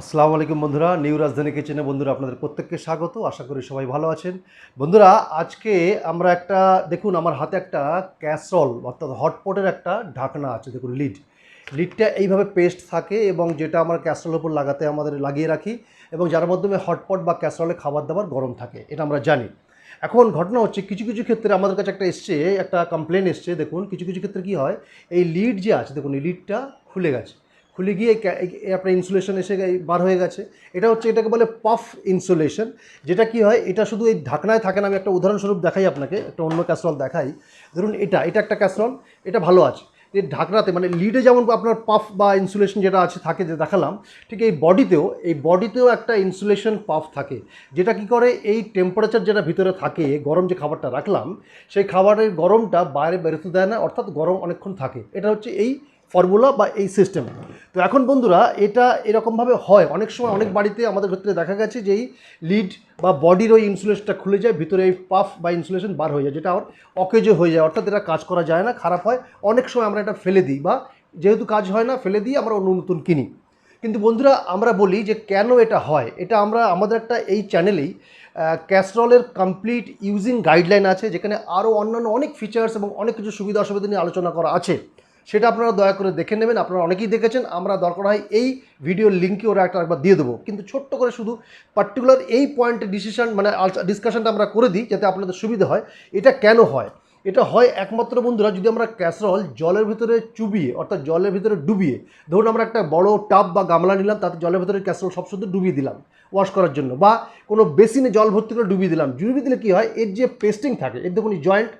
আসসালামু আলাইকুম বন্ধুরা, নিউ রাজধানী কিচেনে বন্ধুরা আপনাদের প্রত্যেককে স্বাগত, আশা করি সবাই ভালো আছেন। বন্ধুরা, আজকে আমরা একটা, দেখুন আমার হাতে একটা ক্যাসরল, অর্থাৎ হটপটের একটা ঢাকনা আছে, দেখুন লিড। লিডটা এইভাবে পেস্ট থাকে এবং যেটা আমরা ক্যাসরলের উপর লাগাতে, আমাদের লাগিয়ে রাখি এবং যার মাধ্যমে হটপট বা ক্যাসরলে খাবার দাবার গরম থাকে, এটা আমরা জানি। এখন ঘটনা হচ্ছে, কিছু কিছু ক্ষেত্রে আমাদের কাছে একটা এসছে, একটা কমপ্লেন এসছে, দেখুন, কিছু কিছু ক্ষেত্রে কী হয়, এই লিড যে আছে, দেখুন, এই লিডটা খুলে গেছে। খুলে গিয়ে আপনার ইনসুলেশন এসে বার হয়ে গেছে। এটা হচ্ছে এটাকে বলে পাফ ইনসুলেশন যেটা কি হয়, এটা শুধু এই ঢাকনায় থাকে না, আমি একটা উদাহরণস্বরূপ দেখাই আপনাকে, একটা অন্য ক্যাসরল দেখাই। ধরুন এটা এটা একটা ক্যাসরল এটা ভালো আছে। এই ঢাকনাতে মানে লিডে যেমন আপনার পাফ বা ইনসুলেশন যেটা আছে, থাকে যে দেখালাম, ঠিক এই বডিতেও এই বডিতেও একটা ইনসুলেশন পাফ থাকে। যেটা কি করে, এই টেম্পারেচার যেটা ভিতরে থাকে, গরম যে খাবারটা রাখলাম, সেই খাবারের গরমটা বাইরে বেরোতে দেয় না, অর্থাৎ গরম অনেকক্ষণ থাকে। এটা হচ্ছে এই ফর্মুলা বা এই সিস্টেম তো এখন বন্ধুরা, এটা এরকমভাবে হয়। অনেক সময় অনেক বাড়িতে আমাদের ক্ষেত্রে দেখা গেছে যে এই লিড বা বডির ওই ইনসুলেশনটা খুলে যায়, ভিতরে এই পাফ বা ইনসুলেশন বার হয়ে যায়, যেটা আর অকেজে হয়ে যায়। অর্থাৎ এটা কাজ করা যায় না, খারাপ হয়। অনেক সময় আমরা এটা ফেলে দিই বা যেহেতু কাজ হয় না, ফেলে দিয়ে আমরা অন্য নতুন কিনি। কিন্তু বন্ধুরা, আমরা বলি যে কেন এটা হয়? এটা আমরা, আমাদের একটা এই চ্যানেলেই ক্যাস্ট্রলের কমপ্লিট ইউজিং গাইডলাইন আছে, যেখানে আরও অন্যান্য অনেক ফিচার্স এবং অনেক কিছু সুবিধা অসুবিধা নিয়ে আলোচনা করা আছে। সেটা আপনারা দয়া করে দেখে নেবেন। আপনারা অনেকেই দেখেছেন, আমরা দরকার হয় এই ভিডিওর লিঙ্কে ওরা একটা একবার দিয়ে দেবো। কিন্তু ছোট্ট করে শুধু পার্টিকুলার এই পয়েন্টে ডিসিশন মানে ডিসকাশনটা আমরা করে দিই যাতে আপনাদের সুবিধা হয়। এটা কেন হয়? এটা হয় একমাত্র বন্ধুরা, যদি আমরা ক্যাসরল জলের ভিতরে চুবিয়ে, অর্থাৎ জলের ভিতরে ডুবিয়ে, ধরুন আমরা একটা বড় টাব বা গামলা নিলাম, তাতে জলের ভিতরে ক্যাসরল সব শুধু ডুবিয়ে দিলাম ওয়াশ করার জন্য, বা কোনো বেসিনে জল ভর্তি করে ডুবিয়ে দিলাম, ডুবিয়ে দিলে কী হয়? এর যে পেস্টিং থাকে, এর দেখুন জয়েন্ট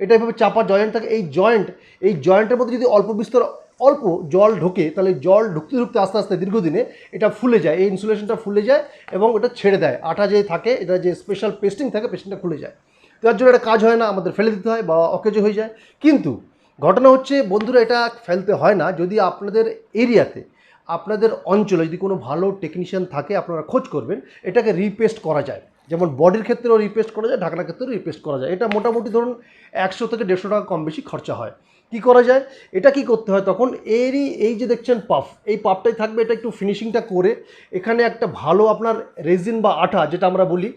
এটা এভাবে চাপা জয়েন্ট থাকে, এই জয়েন্ট এই জয়েন্টের মধ্যে যদি অল্প বিস্তর অল্প জল ঢোকে, তাহলে জল ঢুকতে ঢুকতে আস্তে আস্তে দীর্ঘদিনে এটা ফুলে যায়, এই ইনসুলেশনটা ফুলে যায় এবং এটা ছেড়ে দেয়। আটা যে থাকে, এটা যে স্পেশাল পেস্টিং থাকে পেস্টিংটা খুলে যায়। তার জন্য এটা কাজ হয় না, আমাদের ফেলে দিতে হয় বা অকেজো হয়ে যায়। কিন্তু ঘটনা হচ্ছে, বন্ধুরা, এটা ফেলতে হয় না। যদি আপনাদের এরিয়াতে, আপনাদের অঞ্চলে যদি কোনো ভালো টেকনিশিয়ান থাকে, আপনারা খোঁজ করবেন, এটাকে রিপেস্ট করা যায়। যেমন বডির ক্ষেত্রেও রিপ্লেস করা যায়, ঢাকনার ক্ষেত্রেও রিপ্লেস করা যায়। এটা মোটামুটি ধরুন একশো থেকে দেড়শো টাকা কম বেশি খরচা হয়। কি করা যায়? এটা কি করতে হয়? তখন এরই এই যে দেখছেন পাফ, এই পাফটাই থাকবে, এটা একটু ফিনিশিংটা করে এখানে একটা ভালো আপনার রেজিন বা আঠা, যেটা আমরা বলি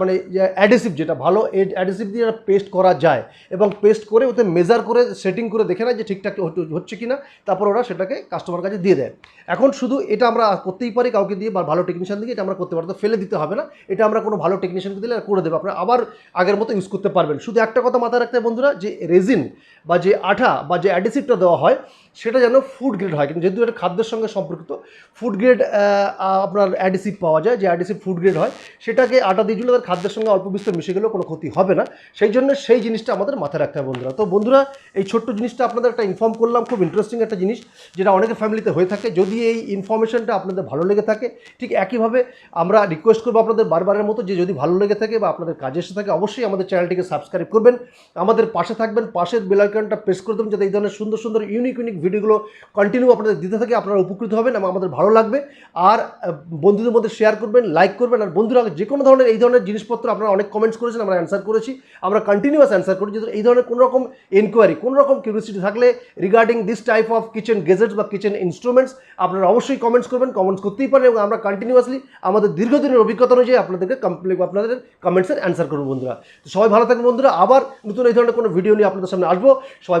মানে অ্যাডেসিভ যেটা, ভালো অ্যাডেসিভ দিয়ে পেস্ট করা যায় এবং পেস্ট করে ওতে মেজার করে সেটিং করে দেখে নেয় যে ঠিকঠাক হচ্ছে- কি না তারপর ওরা সেটাকে কাস্টমার কাছে দিয়ে দেয়। এখন শুধু এটা আমরা করতেই পারি, কাউকে দিয়ে বা ভালো টেকনিশিয়ান দিয়ে এটা আমরা করতে পারি তো ফেলে দিতে হবে না, এটা আমরা কোনো ভালো টেকনিশিয়ানকে দিলে করে দেবে, আপনারা আবার আগের মতো ইউজ করতে পারবেন। শুধু একটা কথা মাথায় রাখতে বন্ধুরা, যে রেজিন বা যে আঠা বা যে অ্যাডিসিভটা দেওয়া হয়, সেটা যেন ফুড গ্রেড হয়। কিন্তু যেহেতু এটা খাদ্যের সঙ্গে সম্পর্কিত ফুড গ্রেড আপনার অ্যাডিসিভ পাওয়া যায়, যে অ্যাডিসিভ ফুড গ্রেড হয়, সেটাকে আটা দিয়ে দিলে তার খাদ্যের সঙ্গে অল্প বিস্তর মিশে গেলেও কোনো ক্ষতি হবে না। সেই জন্য সেই জিনিসটা আমাদের মাথায় রাখতে হবে বন্ধুরা। তো বন্ধুরা, এই ছোট্ট জিনিসটা আপনাদের একটা ইনফর্ম করলাম, খুব ইন্টারেস্টিং একটা জিনিস, যেটা অনেকের ফ্যামিলিতে হয়ে থাকে। যদি এই ইনফরমেশনটা আপনাদের ভালো লেগে থাকে, ঠিক একইভাবে আমরা রিকোয়েস্ট করব আপনাদের বারবারের মতো যে যদি ভালো লেগে থাকে বা আপনাদের কাজে এসে থাকে, অবশ্যই আমাদের চ্যানেলটিকে সাবস্ক্রাইব করবেন। আমাদের পাশে থাকবেন, পাশের বেলাইকনটা প্রেস করে দেবেন যাতে এই ধরনের সুন্দর সুন্দর ইউনিক ইউনিক ভিডিওগুলো কন্টিনিউ আপনাদের দিতে থাকে, আপনারা উপকৃত হবেন এবং আমাদের ভালো লাগবে। আর বন্ধুদের মধ্যে শেয়ার করবেন লাইক করবেন, আর বন্ধুরা যে কোনো ধরনের এই ধরনের জিনিসপত্র আপনারা অনেক কমেন্টস করেছেন, আমরা অ্যান্সার করেছি। আমরা কন্টিনিউয়াস অ্যান্সার করি যদি এই ধরনের কোনো রকম এনকোয়ারি কোনো রকম কিউরিয়াসিটি থাকলে regarding this type of kitchen gadgets বা কিচেন ইনস্ট্রুমেন্টস আপনারা অবশ্যই কমেন্টস করবেন কমেন্টস করতেই পারেন এবং আমরা কন্টিনিউয়াসলি আমাদের দীর্ঘদিনের অভিজ্ঞতা অনুযায়ী আপনাদেরকে কমপ্লিট আপনাদের কমেন্টসের অ্যান্সার করব বন্ধুরা। সবাই ভালো থাকবেন বন্ধুরা, আবার নতুন এই ধরনের কোনো ভিডিও নিয়ে আপনাদের সামনে আসব। সবাই